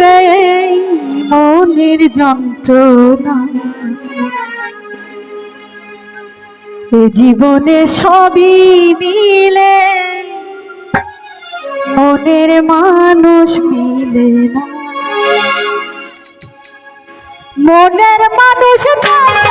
এই মনের যন্ত্রণা। এ জীবনে সবই মিলে মনের মানুষ মিলে না। মনের মানুষ থাকে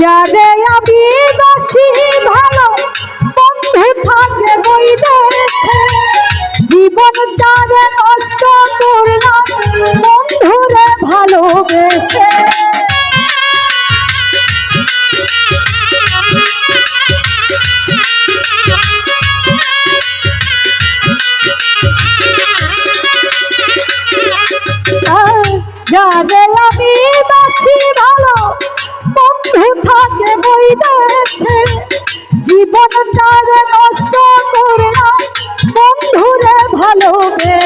যারে আমি বাসি ভালো বন্ধু থাকে বই দেশে জীবন তারে নষ্ট করলাম বন্ধুরে ভালোবেসে। বই জীবন তার নষ্ট করলাম। বন্ধুরে ভালোবেসে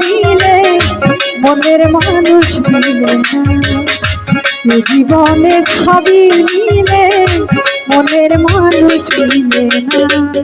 মিলে মনের মানুষ মিলে জীবনে সবই মিলে মনের মানুষ মিলে না।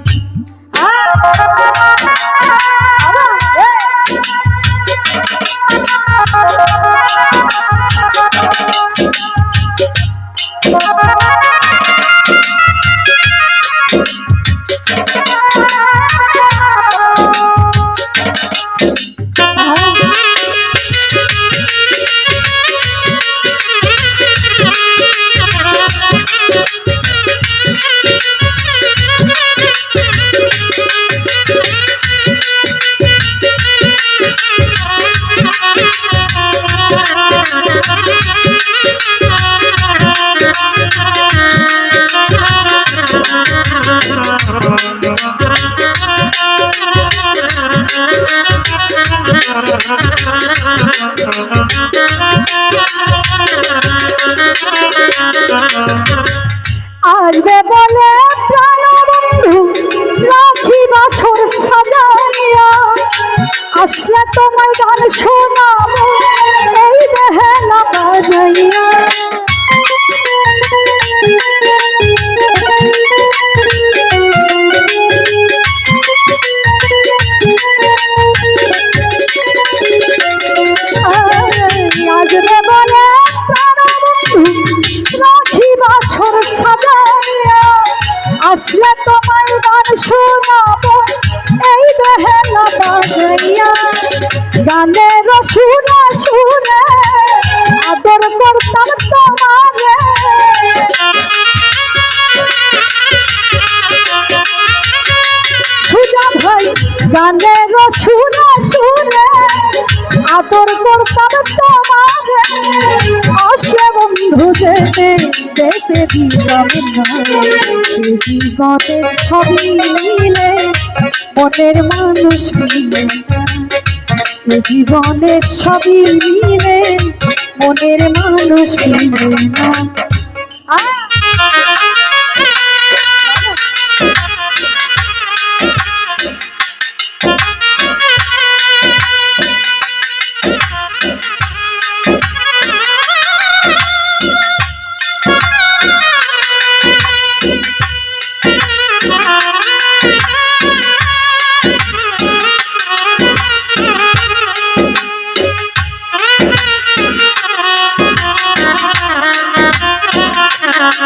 আসবে বলে প্রাণবন্ধু রাখি বাছর সাজাইয়া আসলে তোমায় গান শোনাবো, এই বেহেলা বাজাইয়া রাখি বাছর সাজাইয়া আসলে তোমায় গান শোনাবো। এই বেহেলা বাজাইয়া গানের সুরে সুরে আদর করতাম তোমারে। সুজা ভাই, গানের সুরে সুরে আদর করতাম তোমারে। আসে বন্ধু যেতে যেতে দিলাম না। জীবনে ছবি মিলে, মনের মানুষ মিলে। জীবনের ছবি মিলে, মনের মানুষ মিলে না।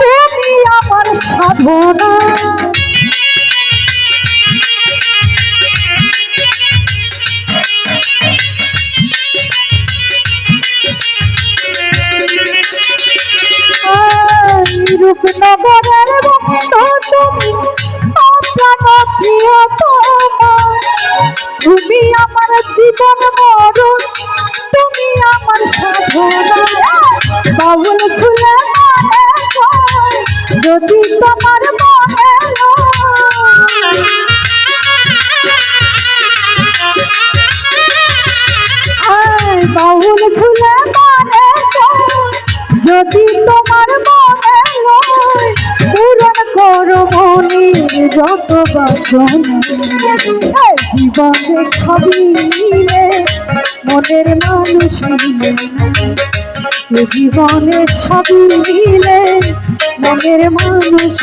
তুমি আমার সাধনা। রূপনগরের বন্ধু তুমি প্রিয়তমা তুমি আমার জীবন মরণ, তুমি আমার সাধনা। বাউল যদি তোমার মনে বাউল সুলে মনে যদি তোমার মনে পূরণ করো মনির যত বাসনা। জীবনে সবই মনের মানুষ জীবনে সবই মিলে মনের মানুষ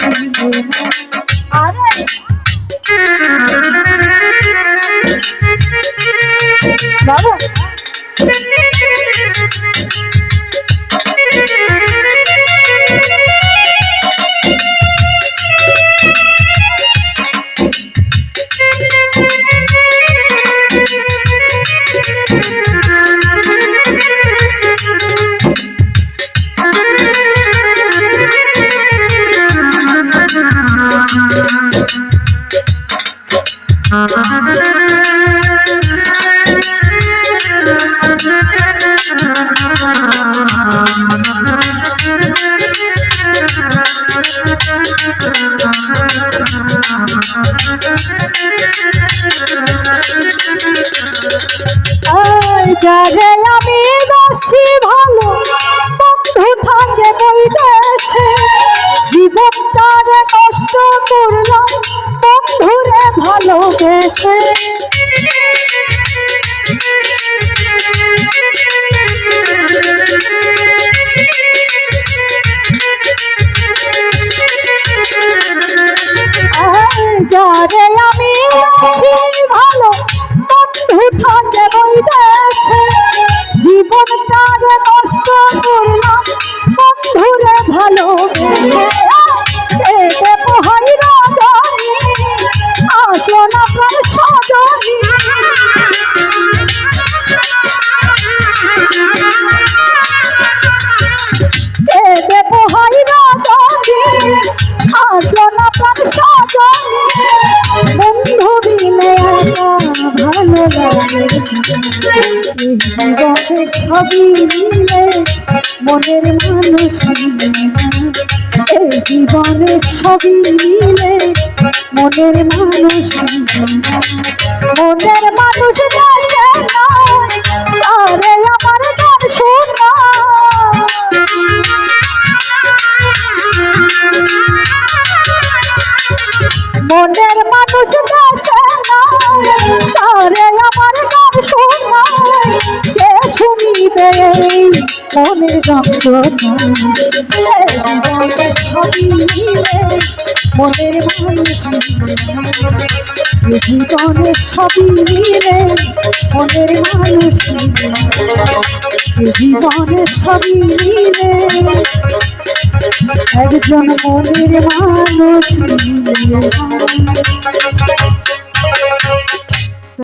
যারে আমি ভালো বন্ধু থাকে বইতেছে জীবনটারে নষ্ট করলাম বন্ধুরে ভালোবেসে। যারে আমি আছি ভালো বন্ধু থাকে বইতেছে। জীবনটারে নষ্ট করলাম বন্ধুরে ভালোবেসে সবই মিলে মনের মানুষ। এই জীবনে সবই মিলে মনের মানুষ মনের মানুষ নয় আমার গান শোনা মনের মানুষ মনের মনের মানুষ মিলে না। এই জীবনে সবই মিলে মনের মানুষ না। এই মিলে একজন মনের মানুষ।